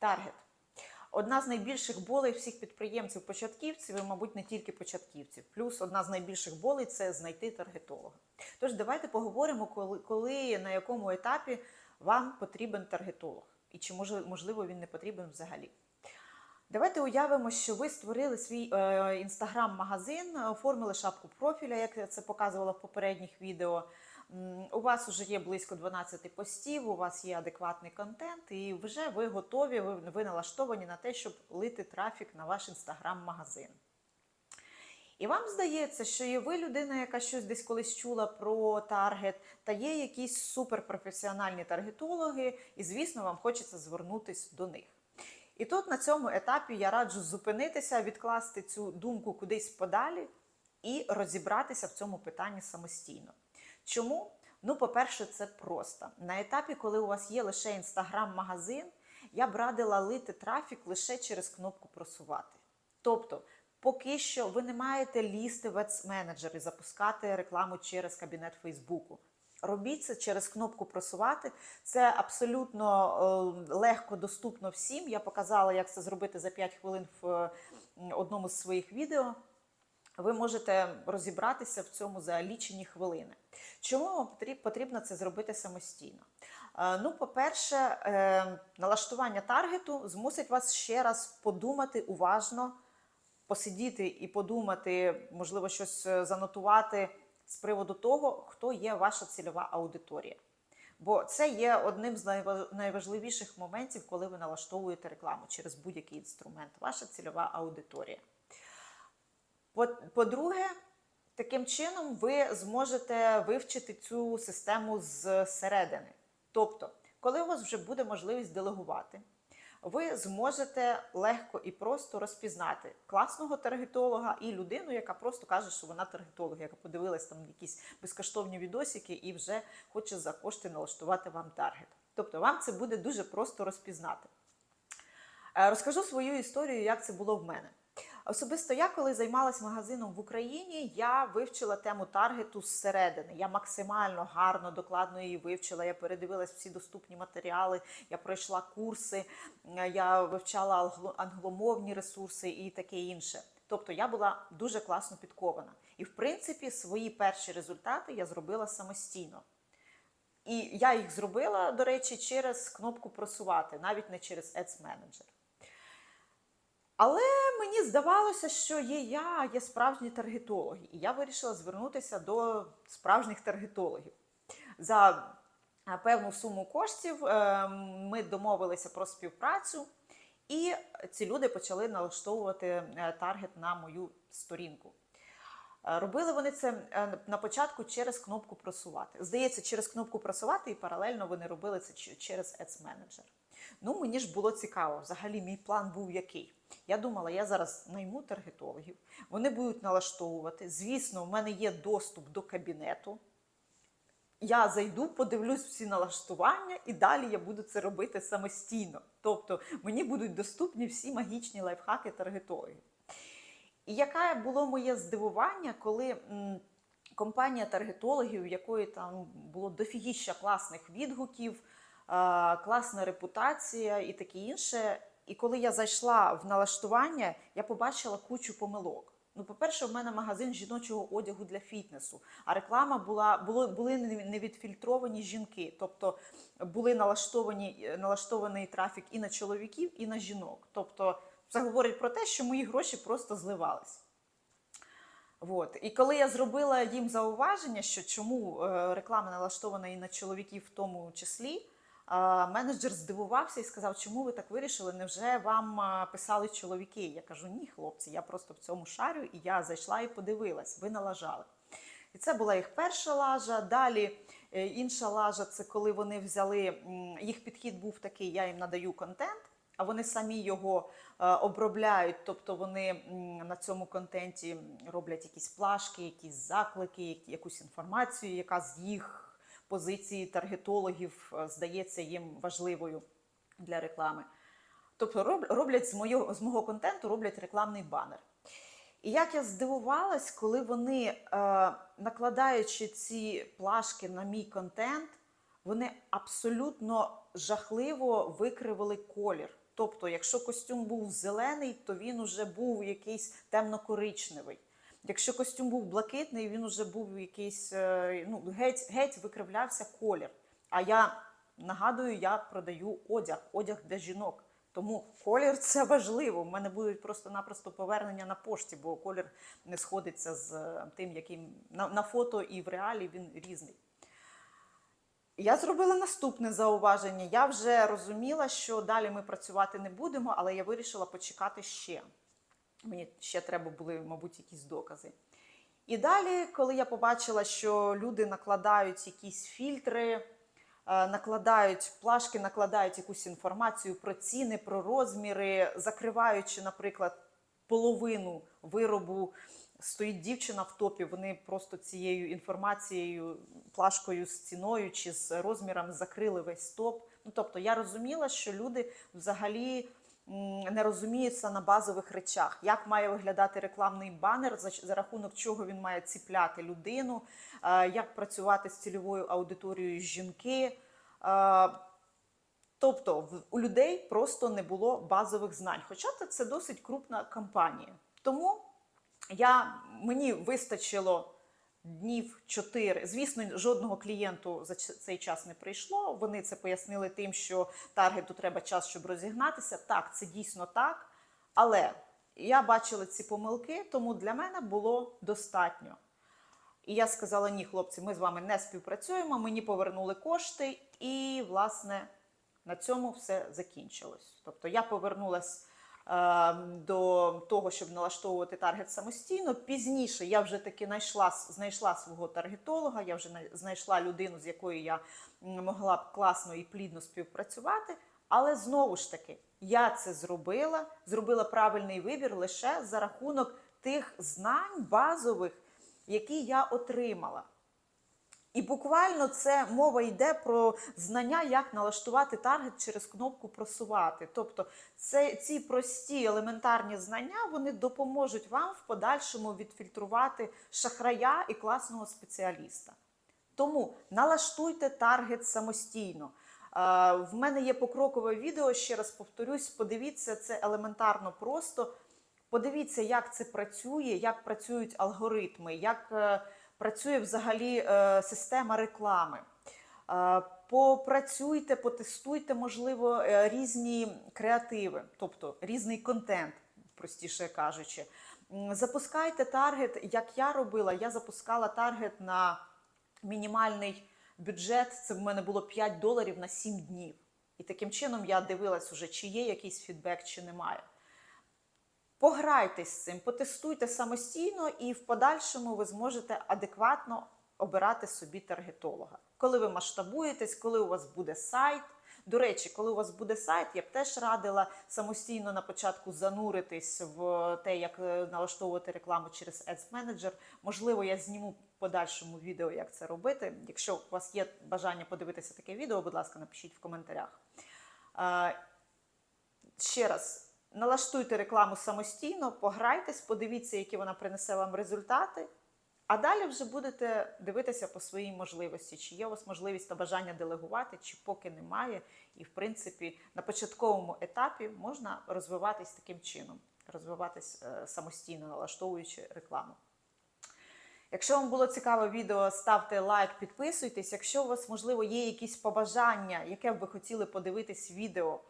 Таргет. Одна з найбільших болей всіх підприємців-початківців, і, мабуть, не тільки початківців. Плюс одна з найбільших болей це знайти таргетолога. Тож давайте поговоримо, коли, коли на якому етапі вам потрібен таргетолог, і чи можливо він не потрібен взагалі. Давайте уявимо, що ви створили свій е, інстаграм-магазин, оформили шапку профіля, як я це показувала в попередніх відео. У вас вже є близько 12 постів, у вас є адекватний контент, і вже ви готові, ви, ви налаштовані на те, щоб лити трафік на ваш інстаграм-магазин. І вам здається, що є ви людина, яка щось десь колись чула про таргет, та є якісь суперпрофесіональні таргетологи, і, звісно, вам хочеться звернутися до них. І тут на цьому етапі я раджу зупинитися, відкласти цю думку кудись подалі і розібратися в цьому питанні самостійно. Чому? Ну, по-перше, це просто. На етапі, коли у вас є лише інстаграм-магазин, я б радила лити трафік лише через кнопку просувати. Тобто, поки що ви не маєте лізти в Ads-менеджер і запускати рекламу через кабінет Фейсбуку. Робіть це через кнопку просувати. Це абсолютно е, легко доступно всім. Я показала, як це зробити за 5 хвилин в одному з своїх відео. Ви можете розібратися в цьому за лічені хвилини. Чому вам потрібно це зробити самостійно? Е, Ну, по-перше, е, налаштування таргету змусить вас ще раз подумати уважно, посидіти і подумати, можливо, щось е, занотувати з приводу того, хто є ваша цільова аудиторія. Бо це є одним з найважливіших моментів, коли ви налаштовуєте рекламу через будь-який інструмент. Ваша цільова аудиторія. По-друге, таким чином ви зможете вивчити цю систему зсередини. Тобто, коли у вас вже буде можливість делегувати, ви зможете легко і просто розпізнати класного таргетолога і людину, яка просто каже, що вона таргетолог, яка подивилась там якісь безкоштовні відосики і вже хоче за кошти налаштувати вам таргет. Тобто вам це буде дуже просто розпізнати. Е, Розкажу свою історію, як це було в мене. Особисто я, коли займалась магазином в Україні, я вивчила тему таргету зсередини. Я максимально гарно, докладно її вивчила. Я передивилась всі доступні матеріали, я пройшла курси, е, я вивчала англомовні ресурси і таке інше. Тобто я була дуже класно підкована. І, в принципі, свої перші результати я зробила самостійно. І я їх зробила, до речі, через кнопку просувати, навіть не через Ads Manager. Але мені здавалося, що є я, є справжні таргетологи, і я вирішила звернутися до справжніх таргетологів. За е, певну суму коштів е, ми домовилися про співпрацю, і ці люди почали налаштовувати е, таргет на мою сторінку. Робили вони це на початку через кнопку просувати. Здається, через кнопку просувати, і паралельно вони робили це через Ads Manager. Ну, мені ж було цікаво. Взагалі, мій план був який. Я думала, я зараз найму таргетологів, вони будуть налаштовувати. Звісно, в мене є доступ до кабінету. Я зайду, подивлюсь всі налаштування, і далі я буду це робити самостійно. Тобто мені будуть доступні всі магічні лайфхаки таргетологів. І яке було моє здивування, коли компанія таргетологів, у якої там було дофігіща класних відгуків, класна репутація і таке інше. І коли я зайшла в налаштування, я побачила кучу помилок. Ну, по-перше, в мене магазин жіночого одягу для фітнесу, а реклама була було, були невідфільтровані жінки, тобто були налаштовані налаштований трафік і на чоловіків, і на жінок. Тобто, це говорить про те, що мої гроші просто зливались. От. І коли я зробила їм зауваження, що чому е, реклама налаштована і на чоловіків в тому числі, менеджер здивувався і сказав, чому ви так вирішили? Невже вам писали чоловіки? Я кажу, ні, хлопці, я просто в цьому шарю, і я зайшла і подивилась, ви налажали. І це була їх перша лажа. Далі е, інша лажа це коли вони взяли, їх підхід був такий: я їм надаю контент, а вони самі його е, обробляють. Тобто вони на цьому контенті роблять якісь плашки, якісь заклики, якусь інформацію, яка з їх позиції таргетологів е, здається їм важливою для реклами. Тобто роблять з, моєго, з мого контенту роблять рекламний банер. І як я здивувалась, коли вони, е, накладаючи ці плашки на мій контент, вони абсолютно жахливо викривили колір. Тобто, якщо костюм був зелений, то він уже був якийсь темно-коричневий. Якщо костюм був блакитний, він уже був якийсь е, ну, геть, геть викривлявся колір. А я нагадую, я продаю одяг, одяг для жінок. Тому колір це важливо. У мене будуть просто-напросто повернення на пошті, бо колір не сходиться з е, тим, яким на, на фото і в реалі він різний. Я зробила наступне зауваження. Я вже розуміла, що далі ми працювати не будемо, але я вирішила почекати ще. Мені ще треба були, мабуть, якісь докази. І далі, коли я побачила, що люди накладають якісь фільтри, е, накладають плашки, накладають якусь інформацію про ціни, про розміри, закриваючи, наприклад, половину виробу. Стоїть дівчина в топі, вони просто цією інформацією, плашкою з ціною чи з розміром закрили весь топ. Ну тобто я розуміла, що люди взагалі не розуміються на базових речах, як має виглядати рекламний банер, за, за рахунок чого він має ціпляти людину, е, як працювати з цільовою аудиторією жінки. Е, Тобто у людей просто не було базових знань. Хоча це- досить крупна компанія. Тому я, мені вистачило днів 4. Звісно, жодного клієнту за цей час не прийшло. Вони це пояснили тим, що таргету треба час, щоб розігнатися. Так, це дійсно так. Але я бачила ці помилки, тому для мене було достатньо. І я сказала: ні, хлопці, ми з вами не співпрацюємо. Мені повернули кошти, і, власне, на цьому все закінчилось. Тобто я повернулась е, до того, щоб налаштовувати таргет самостійно. Пізніше я вже таки знайшла, знайшла свого таргетолога, я вже най- знайшла людину, з якою я могла б класно і плідно співпрацювати. Але знову ж таки, я це зробила, зробила правильний вибір лише за рахунок тих знань базових, які я отримала. І буквально це мова йде про знання, як налаштувати таргет через кнопку просувати. Тобто, це ці прості елементарні знання вони допоможуть вам в подальшому відфільтрувати шахрая і класного спеціаліста. Тому налаштуйте таргет самостійно. Е, В мене є покрокове відео, ще раз повторюсь, подивіться, це елементарно просто. Подивіться, як це працює, як працюють алгоритми, як е, працює взагалі е, система реклами. Е, Попрацюйте, потестуйте, можливо, е, різні креативи, тобто різний контент, простіше кажучи. Запускайте таргет, як я робила. Я запускала таргет на мінімальний бюджет. Це в мене було 5 доларів на 7 днів. І таким чином я дивилась уже, чи є якийсь фідбек, чи немає. Пограйтесь з цим, потестуйте самостійно, і в подальшому ви зможете адекватно обирати собі таргетолога. Коли ви масштабуєтесь, коли у вас буде сайт. До речі, коли у вас буде сайт, я б теж радила самостійно на початку зануритись в те, як е, налаштовувати рекламу через Ads Manager. Можливо, я зніму в подальшому відео, як це робити. Якщо у вас є бажання подивитися таке відео, будь ласка, напишіть в коментарях. Е, Ще раз, налаштуйте рекламу самостійно, пограйтесь, подивіться, які вона принесе вам результати. А далі вже будете дивитися по своїй можливості, чи є у вас можливість та бажання делегувати, чи поки немає. І, в принципі, на початковому етапі можна розвиватись таким чином, розвиватись е, самостійно, налаштовуючи рекламу. Якщо вам було цікаве відео, ставте лайк, підписуйтесь. Якщо у вас, можливо, є якісь побажання, яке б ви хотіли подивитись відео,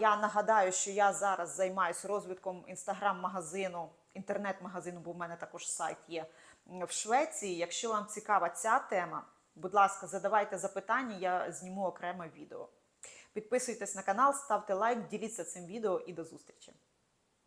я нагадаю, що я зараз займаюся розвитком інстаграм-магазину, інтернет-магазину, бо в мене також сайт є в Швеції. Якщо вам цікава ця тема, будь ласка, задавайте запитання, я зніму окреме відео. Підписуйтесь на канал, ставте лайк, діліться цим відео і до зустрічі!